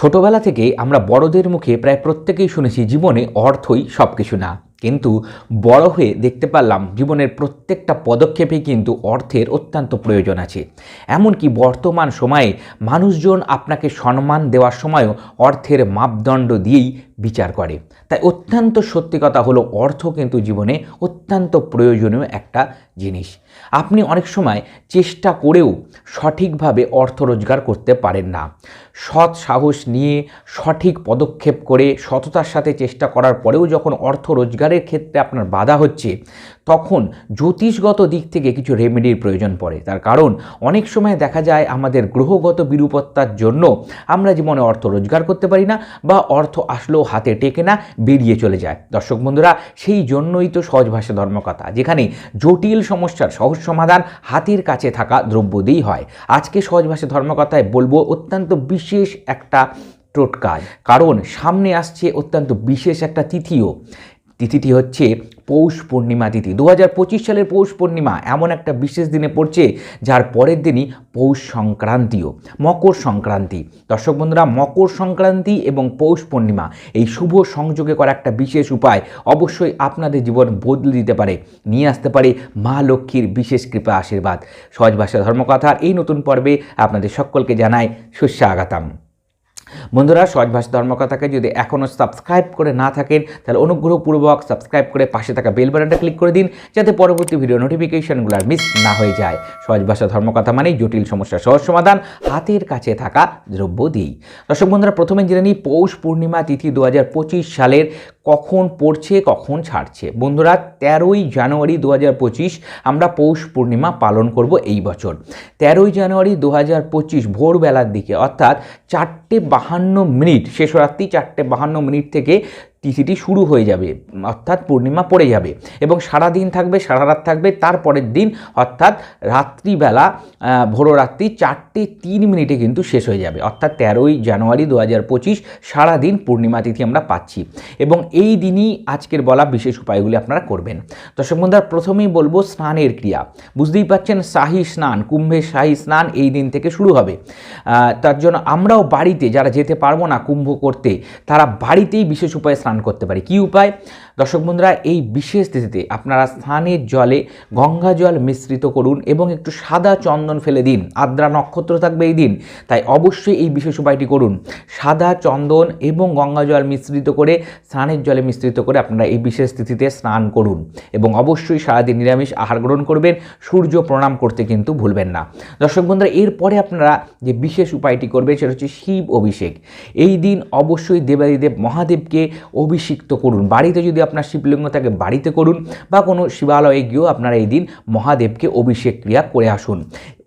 ছোটবেলা থেকে আমরা বড়দের মুখে প্রায় প্রত্যেকেই শুনেছি জীবনে অর্থই সব কিছু না। কিন্তু বড় হয়ে দেখতে পারলাম জীবনের প্রত্যেকটা পদক্ষেপে কিন্তু অর্থের অত্যন্ত প্রয়োজন আছে। এমনকি বর্তমান সময়ে মানুষজন আপনাকে সম্মান দেওয়ার সময়ও অর্থের মাপদণ্ড দিয়েই বিচার করে। তাই অত্যন্ত সত্যি কথা হলো অর্থ কিন্তু জীবনে অত্যন্ত প্রয়োজনীয় একটা জিনিস। আপনি অনেক সময় চেষ্টা করেও সঠিকভাবে অর্থ রোজগার করতে পারেন না। সৎ সাহস নিয়ে সঠিক পদক্ষেপ করে সততার সাথে চেষ্টা করার পরেও যখন অর্থ রোজগারের ক্ষেত্রে আপনার বাধা হচ্ছে, তখন জ্যোতিষগত দিক থেকে কিছু রেমেডির প্রয়োজন পড়ে। তার কারণ, অনেক সময় দেখা যায় আমাদের গ্রহগত বিরূপত্তার জন্য আমরা জীবনে অর্থ রোজগার করতে পারি না বা অর্থ আসলেও হাতে টেকে না, বেরিয়ে চলে যায়। দর্শক বন্ধুরা, সেই জন্যই তো সহজ ভাষা ধর্মকথা, যেখানে জটিল সমস্যার সহজ সমাধান হাতের কাছে থাকা দ্রব্য দিয়েই হয়। আজকে সহজ ভাষা ধর্মকথায় বলব অত্যন্ত বিশেষ একটা টোটকা কারণ সামনে আসছে অত্যন্ত বিশেষ একটা তিথিও। তিথিটি হচ্ছে পৌষ পূর্ণিমা তিথি। দু হাজার পঁচিশ সালের পৌষ পূর্ণিমা এমন একটা বিশেষ দিনে পড়ছে, যার পরের দিনই পৌষ সংক্রান্তিও, মকর সংক্রান্তি। দর্শক বন্ধুরা, মকর সংক্রান্তি এবং পৌষ পূর্ণিমা এই শুভ সংযোগে করা একটা বিশেষ উপায় অবশ্যই আপনাদের জীবন বদলে দিতে পারে, নিয়ে আসতে পারে মা লক্ষ্মীর বিশেষ কৃপা আশীর্বাদ। সহজ ভাষা ধর্মকথার এই নতুন পর্বে আপনাদের সকলকে জানাই সুস্বাগতম। বন্ধুরা সজভাষা ধর্মকথাকে যদি এখনও সাবস্ক্রাইব করে না থাকেন, তাহলে অনুগ্রহপূর্বক সাবস্ক্রাইব করে পাশে থাকা বেল বাটনটা ক্লিক করে দিন, যাতে পরবর্তী ভিডিও নোটিফিকেশনগুলো আর মিস না হয়ে যায়। সহজ ভাষা ধর্মকথা মানেই জটিল সমস্যার সহজ সমাধান, হাতের কাছে থাকা দ্রব্য দিই দর্শক বন্ধুরা, প্রথমে জেনে নিই পৌষ পূর্ণিমা তিথি দু হাজার পঁচিশ সালের কখন পড়ছে, কখন ছাড়ছে। বন্ধুরা, তেরোই জানুয়ারি দু হাজার পঁচিশ আমরা পৌষ পূর্ণিমা পালন করব এই বছর। তেরোই জানুয়ারি দু হাজার পঁচিশ ভোরবেলার দিকে, অর্থাৎ চারটে বাহান্ন মিনিট শেষ রাত্রি চারটে বাহান্ন মিনিট থেকে তিথিটি শুরু হয়ে যাবে, অর্থাৎ পূর্ণিমা পড়ে যাবে এবং সারা দিন থাকবে, সারা রাত থাকবে, তারপরের দিন অর্থাৎ রাত্রিবেলা ভোররাত্রি চারটে তিন মিনিটে কিন্তু শেষ হয়ে যাবে, অর্থাৎ তেরোই জানুয়ারি দু হাজার পঁচিশ সারাদিন পূর্ণিমা তিথি আমরা পাচ্ছি এবং এই দিনই আজকের বলা বিশেষ উপায়গুলি আপনারা করবেন। দর্শক বন্ধুরা, প্রথমেই বলব স্নানের ক্রিয়া। বুঝতেই পাচ্ছেন, শাহি স্নান কুম্ভের শাহী স্নান এই দিন থেকে শুরু হবে। তার জন্য আমরাও বাড়িতে, যারা যেতে পারব না কুম্ভ করতে, তারা বাড়িতেই বিশেষ উপায়ে করতে পারি। কি উপায়? দর্শক বন্ধুরা, এই বিশেষ তিথিতে আপনারা স্নানের জলে গঙ্গা জল মিশ্রিত করুন এবং একটু সাদা চন্দন ফেলে দিন। আদ্রা নক্ষত্র থাকবে এই দিন, তাই অবশ্যই এই বিশেষ উপায়টি করুন। সাদা চন্দন এবং গঙ্গা জল মিশ্রিত করে, স্নানের জলে মিশ্রিত করে আপনারা এই বিশেষ তিথিতে স্নান করুন এবং অবশ্যই সারাদিন নিরামিষ আহার গ্রহণ করবেন, সূর্য প্রণাম করতে কিন্তু ভুলবেন না। দর্শক বন্ধুরা, এরপরে আপনারা যে বিশেষ উপায়টি করবেন, সেটা হচ্ছে শিব অভিষেক। এই দিন অবশ্যই দেবাদিদেব মহাদেবকে অভিষিক্ত করুন। বাড়িতে যদি আপনার শিবলিঙ্গ থাকে বাড়িতে করুন বা কোনো শিবালয়ে গিয়েও আপনারা এই দিন মহাদেবকে অভিষেক ক্রিয়া করে আসুন।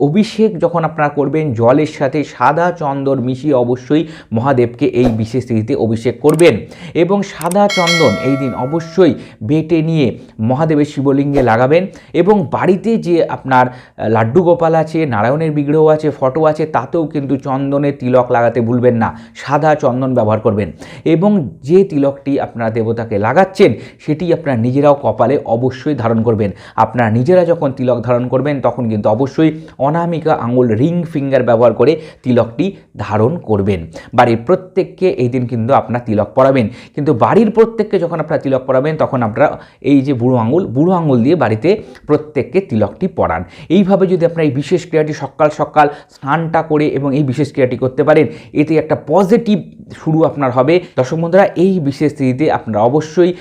অভিষেক যখন আপনারা করবেন, জলের সাথে সাদা চন্দন মিশিয়ে অবশ্যই মহাদেবকে এই বিশেষ তিথিতে অভিষেক করবেন এবং সাদা চন্দন এই দিন অবশ্যই বেটে নিয়ে মহাদেবের শিবলিঙ্গে লাগাবেন এবং বাড়িতে যে আপনার লাড্ডু গোপাল আছে, নারায়ণের বিগ্রহ আছে, ফটো আছে, তাতেও কিন্তু চন্দনের তিলক লাগাতে ভুলবেন না। সাদা চন্দন ব্যবহার করবেন এবং যে তিলকটি আপনারা দেবতাকে লাগাচ্ছেন সেটি আপনার নিজেরাও কপালে অবশ্যই ধারণ করবেন। আপনারা নিজেরা যখন তিলক ধারণ করবেন, তখন কিন্তু অবশ্যই অনামিকা আঙুল রিং ফিঙ্গার ব্যবহার করে তিলকটি ধারণ করবেন। বাড়ির প্রত্যেককে এই দিন কিন্তু আপনার তিলক পরাবেন। কিন্তু বাড়ির প্রত্যেককে যখন আপনারা তিলক পরাবেন, তখন আপনারা এই যে বুড়ো আঙুল বুড়ো আঙুল দিয়ে বাড়িতে প্রত্যেককে তিলকটি পরান। এইভাবে যদি আপনারা এই বিশেষ ক্রিয়াটি সকাল সকাল স্নানটা করে এবং এই বিশেষ ক্রিয়াটি করতে পারেন, এতে একটা পজিটিভ শুরু আপনার হবে। দর্শক বন্ধুরা, এই বিশেষ স্থিতিতে আপনারা অবশ্যই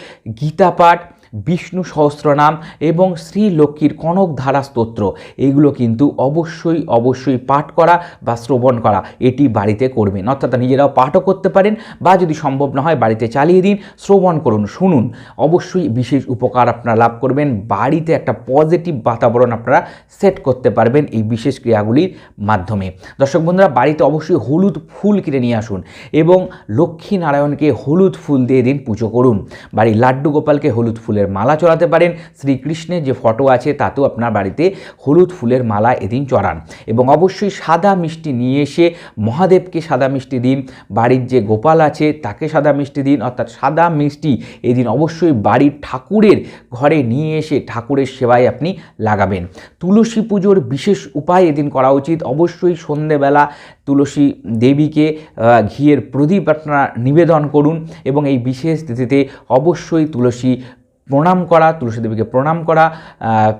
গীতা পাঠ বিষ্ণু সহস্রনাম এবং শ্রী লক্ষ্মীর কনক ধারা স্তোত্র। এগুলো কিন্তু অবশ্যই অবশ্যই পাঠ করা বা শ্রবণ করা। এটি বাড়িতে করবেন। অর্থাৎ নিজেরাও পাঠও করতে পারেন বা যদি সম্ভব না হয় বাড়িতে চালিয়ে দিন, শ্রবণ করুন, শুনুন। অবশ্যই বিশেষ উপকার আপনারা লাভ করবেন। বাড়িতে একটা পজিটিভ বাতাবরণ আপনারা সেট করতে পারবেন এই বিশেষ ক্রিয়াগুলির মাধ্যমে। দর্শক বন্ধুরা, বাড়িতে অবশ্যই হলুদ ফুল কিনে নিয়ে আসুন এবং লক্ষ্মী নারায়ণকে হলুদ ফুল দিয়ে দিন পুজো করুন। বাড়ির লাড্ডু গোপালকে হলুদ ফুলের ফুলের মালা চড়াতে পারেন। শ্রীকৃষ্ণের যে ফটো আছে, তাতেও আপনার বাড়িতে হলুদ ফুলের মালা এদিন চড়ান। এবং অবশ্যই সাদা মিষ্টি নিয়ে এসে মহাদেবকে সাদা মিষ্টি দিন। বাড়ির যে গোপাল আছে, তাকে সাদা মিষ্টি দিন। অর্থাৎ সাদা মিষ্টি এদিন অবশ্যই বাড়ির ঠাকুরের ঘরে নিয়ে এসে ঠাকুরের সেবায় আপনি লাগাবেন। তুলসী পুজোর বিশেষ উপায় এদিন করা উচিত। অবশ্যই সন্ধেবেলা তুলসী দেবীকে ঘিয়ের প্রদীপ আপনারা নিবেদন করুন। এবং এই বিশেষ তিথিতে অবশ্যই তুলসী প্রণাম করা তুলসী দেবীকে প্রণাম করা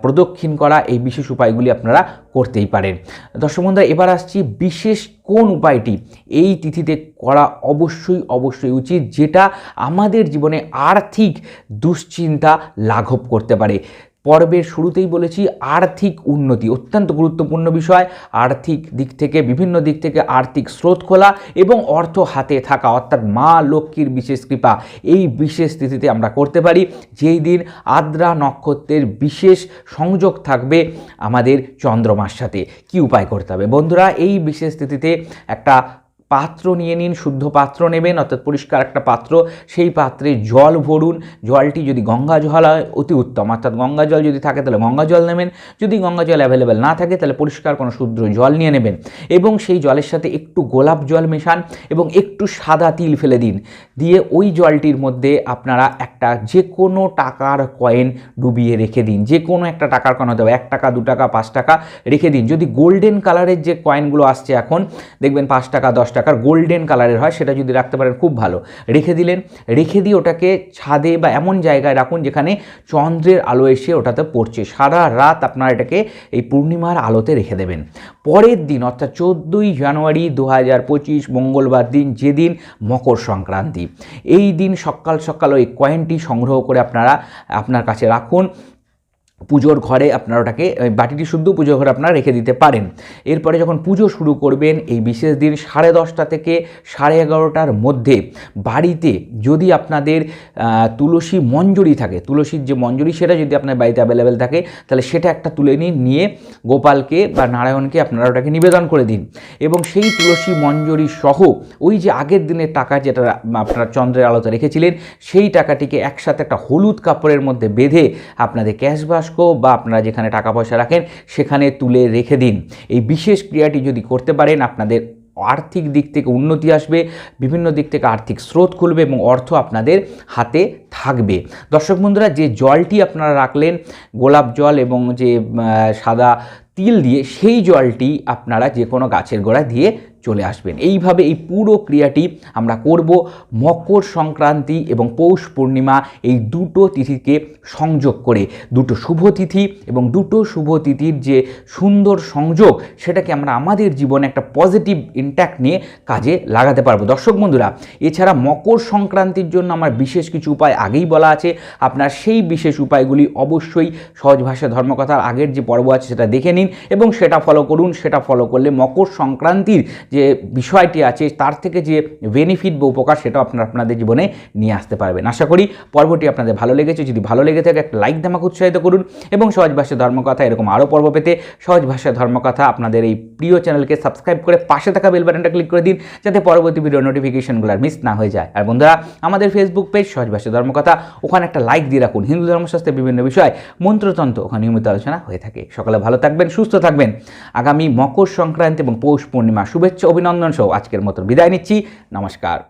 প্রদক্ষিণ করা, এই বিশেষ উপায়গুলি আপনারা করতেই পারেন। দর্শক বন্ধুরা, এবার আসছি বিশেষ কোন উপায়টি? এই তিথিতে করা অবশ্যই অবশ্যই উচিত, যেটা আমাদের জীবনে আর্থিক দুশ্চিন্তা লাঘব করতে পারে। পর্বের শুরুতেই বলেছি আর্থিক উন্নতি, অত্যন্ত গুরুত্বপূর্ণ বিষয়। আর্থিক দিক থেকে, বিভিন্ন দিক থেকে আর্থিক স্রোত খোলা এবং অর্থ হাতে থাকা, অর্থাৎ মা লক্ষ্মীর বিশেষ কৃপা, এই বিশেষ তিথিতে আমরা করতে পারি। যেই দিন আদ্রা নক্ষত্রের বিশেষ সংযোগ থাকবে আমাদের চন্দ্রমার সাথে। কি উপায় করতে হবে? বন্ধুরা, এই বিশেষ তিথিতে একটা পাত্র নিয়ে নিন, শুদ্ধ পাত্র নেবেন, অর্থাৎ পরিষ্কার একটা পাত্র। সেই পাত্রে জল ভরুন। জলটি যদি গঙ্গা জল হয়, অতি উত্তম। অর্থাৎ গঙ্গা জল যদি থাকে, তাহলে গঙ্গা জল নেবেন। যদি গঙ্গা জল অ্যাভেলেবেল না থাকে, তাহলে পরিষ্কার কোনো শুদ্ধ জল নিয়ে নেবেন। এবং সেই জলের সাথে একটু গোলাপ জল মেশান এবং একটু সাদা তিল ফেলে দিন। দিয়ে ওই জলটির মধ্যে আপনারা একটা যে কোনো টাকার কয়েন ডুবিয়ে রেখে দিন। যে কোনো একটা টাকার কয়েন হতে হবে এক টাকা, দু টাকা, পাঁচ টাকা রেখে দিন। যদি গোল্ডেন কালারের যে কয়েনগুলো আসছে এখন, দেখবেন পাঁচ টাকা, দশ টাকার গোল্ডেন কালারের হয়, সেটা যদি রাখতে পারেন খুব ভালো। রেখে দিলেন, রেখে দিয়ে ওটাকে ছাদে বা এমন জায়গায় রাখুন যেখানে চন্দ্রের আলো এসে ওটাতে পড়ছে। সারা রাত আপনারা এটাকে এই পূর্ণিমার আলোতে রেখে দেবেন। পরের দিন, অর্থাৎ চোদ্দোই জানুয়ারি দু হাজার পঁচিশ, মঙ্গলবার দিন, যেদিন মকর সংক্রান্তি, এই দিন সকাল সকাল ওই কয়েনটি সংগ্রহ করে আপনারা আপনার কাছে রাখুন। পুজোর ঘরে আপনারা ওটাকে বাটিটি শুদ্ধ পুজোর ঘরে আপনারা রেখে দিতে পারেন। এরপরে যখন পুজো শুরু করবেন, এই বিশেষ দিন সাড়ে দশটা থেকে সাড়ে এগারোটার মধ্যে বাড়িতে যদি আপনাদের তুলসী মঞ্জুরি থাকে, তুলসীর যে মঞ্জুরি সেটা যদি আপনার বাড়িতে অ্যাভেলেবেল থাকে, তাহলে সেটা একটা তুলে নিন, নিয়ে গোপালকে বা নারায়ণকে আপনারা ওটাকে নিবেদন করে দিন। এবং সেই তুলসী মঞ্জুরি সহ ওই যে আগের দিনের টাকা যেটা আপনারা চন্দ্রের আলোতে রেখেছিলেন, সেই টাকাটিকে একসাথে একটা হলুদ কাপড়ের মধ্যে বেঁধে আপনাদের ক্যাশ বাস্ক বা আপনারা যেখানে টাকা পয়সা রাখেন সেখানে তুলে রেখে দিন। এই বিশেষ ক্রিয়াটি যদি করতে পারেন, আপনাদের আর্থিক দিক থেকে উন্নতি আসবে, বিভিন্ন দিক থেকে আর্থিক স্রোত খুলবে এবং অর্থ আপনাদের হাতে থাকবে। দর্শক বন্ধুরা, যে জলটি আপনারা রাখলেন, গোলাপ জল এবং যে সাদা তিল দিয়ে, সেই জলটি আপনারা যে কোনো গাছের গোড়ায় দিয়ে চলে আসবেন। এইভাবে এই পুরো ক্রিয়াটি আমরা করব। মকর সংক্রান্তি এবং পৌষ পূর্ণিমা এই দুটো তিথিকে সংযোগ করে, দুটো শুভ তিথি এবং দুটো শুভ তিথির যে সুন্দর সংযোগ, সেটাকে আমরা আমাদের জীবনে একটা পজিটিভ ইন্ট্যাক্ট নিয়ে কাজে লাগাতে পারব। দর্শক বন্ধুরা, এছাড়া মকর সংক্রান্তির জন্য আমার বিশেষ কিছু উপায় আগেই বলা আছে। আপনার সেই বিশেষ উপায়গুলি অবশ্যই সহজ ভাষা ধর্মকথার আগের যে পর্ব আছে সেটা দেখে নিন এবং সেটা ফলো করুন। সেটা ফলো করলে মকর সংক্রান্তির যে বিষয়টি আছে, তার থেকে যে বেনিফিট বা উপকার সেটাও আপনারা আপনাদের জীবনে নিয়ে আসতে পারবেন। আশা করি পর্বটি আপনাদের ভালো লেগেছে। যদি ভালো লেগে থাকে, একটা লাইক দামাকে উৎসাহিত করুন এবং সহজ ভাষায় ধর্মকথা, এরকম আরও পর্ব পেতে সহজ ভাষায় ধর্মকথা আপনাদের এই প্রিয় চ্যানেলকে সাবস্ক্রাইব করে পাশে থাকা বেল বাটনটা ক্লিক করে দিন, যাতে পরবর্তী ভিডিও নোটিফিকেশনগুলো আর মিস না হয়ে যায়। আর বন্ধুরা, আমাদের ফেসবুক পেজ সহজ ভাষায় ধর্মকথা, ওখানে একটা লাইক দিয়ে রাখুন। হিন্দু ধর্মশাস্ত্রের বিভিন্ন বিষয়, মন্ত্রতন্ত্র, ওখানে নিয়মিত আলোচনা হয়ে থাকে। সকালে ভালো থাকবেন, সুস্থ থাকবেন। আগামী মকর সংক্রান্তি এবং পৌষ পূর্ণিমা শুভেচ্ছা। অভিনন্দন সহ আজকের মতো বিদায় নিচ্ছি। নমস্কার।